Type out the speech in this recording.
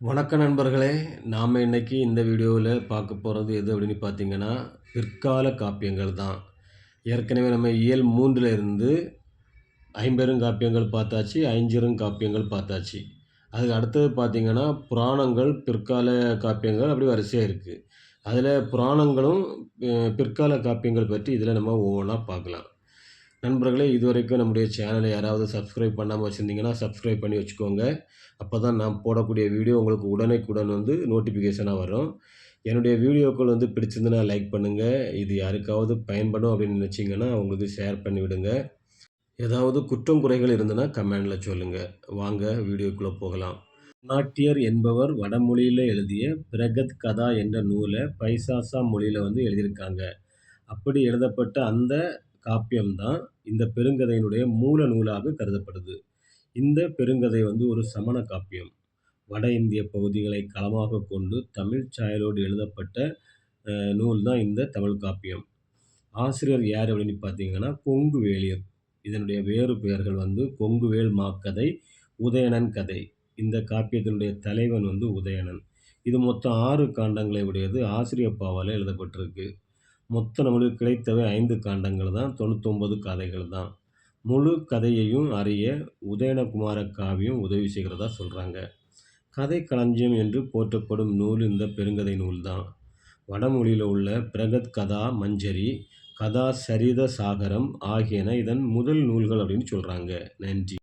வணக்க நண்பர்களே நாம் இன்றைக்கி இந்த வீடியோவில் பார்க்க போகிறது எது அப்படின்னு பார்த்தீங்கன்னா பிற்கால காப்பியங்கள் தான். ஏற்கனவே நம்ம இயல் மூன்றில் இருந்து ஐம்பெரும் காப்பியங்கள் பார்த்தாச்சு ஐஞ்சிறுங்காப்பியங்கள் பார்த்தாச்சு. அதுக்கு அடுத்தது பார்த்திங்கன்னா புராணங்கள் பிற்கால காப்பியங்கள் அப்படி வரிசையாக இருக்குது அதில் புராணங்களும் பிற்கால காப்பியங்கள் பற்றி இதில் நம்ம ஒவ்வொன்றா பார்க்கலாம். நண்பர்களே இதுவரைக்கும் நம்முடைய சேனலை யாராவது சப்ஸ்கிரைப் பண்ணாமல் வச்சுருந்தீங்கன்னா சப்ஸ்கிரைப் பண்ணி வச்சுக்கோங்க. அப்போ தான் நான் போடக்கூடிய வீடியோ உங்களுக்கு உடனுக்குடன் வந்து நோட்டிஃபிகேஷனாக வரும். என்னுடைய வீடியோக்கள் வந்து பிடிச்சிருந்துன்னா லைக் பண்ணுங்கள் இது யாருக்காவது பயன்படும் அப்படின்னு நினச்சிங்கன்னா அவங்களுக்கு ஷேர் பண்ணி விடுங்க. ஏதாவது குற்றம் குறைகள் இருந்ததுன்னா கமெண்டில் சொல்லுங்கள் வாங்க வீடியோக்குள்ளே போகலாம். நாட்டியர் என்பவர் வடமொழியில் எழுதிய பிரகத் கதா என்ற நூலை பைசாசா மொழியில் வந்து எழுதியிருக்காங்க. அப்படி எழுதப்பட்ட அந்த காப்பியம்தான் இந்த பெருங்கதையினுடைய மூல நூலாக கருதப்படுது. இந்த பெருங்கதை வந்து ஒரு சமண காப்பியம். வட இந்திய பகுதிகளை களமாக கொண்டு தமிழ் சாயலோடு எழுதப்பட்ட நூல் தான் இந்த தமிழ் காப்பியம். ஆசிரியர் யார் அப்படின்னு பார்த்தீங்கன்னா கொங்கு வேலியர் இதனுடைய வேறு பெயர்கள் வந்து கொங்குவேல் மாக்கதை உதயணன் கதை. இந்த காப்பியத்தினுடைய தலைவன் வந்து உதயணன். இது மொத்தம் ஆறு காண்டங்களை உடையது ஆசிரியப்பாவால் எழுதப்பட்டிருக்கு. மொத்த நம்மளுக்கு கிடைத்தவை ஐந்து காண்டங்கள் தான் தொண்ணூத்தொம்பது கதைகள் தான். முழு கதையையும் அறிய உதயணகுமார காவியம் உதவி செய்கிறதா சொல்கிறாங்க கதை களஞ்சியம் என்று போற்றப்படும் நூல் இந்த பெருங்கதை நூல் தான். வடமொழியில் உள்ள பிரகத் கதா மஞ்சரி கதா சரித சாகரம் ஆகியன இதன் முதல் நூல்கள் அப்படின்னு சொல்கிறாங்க நன்றி.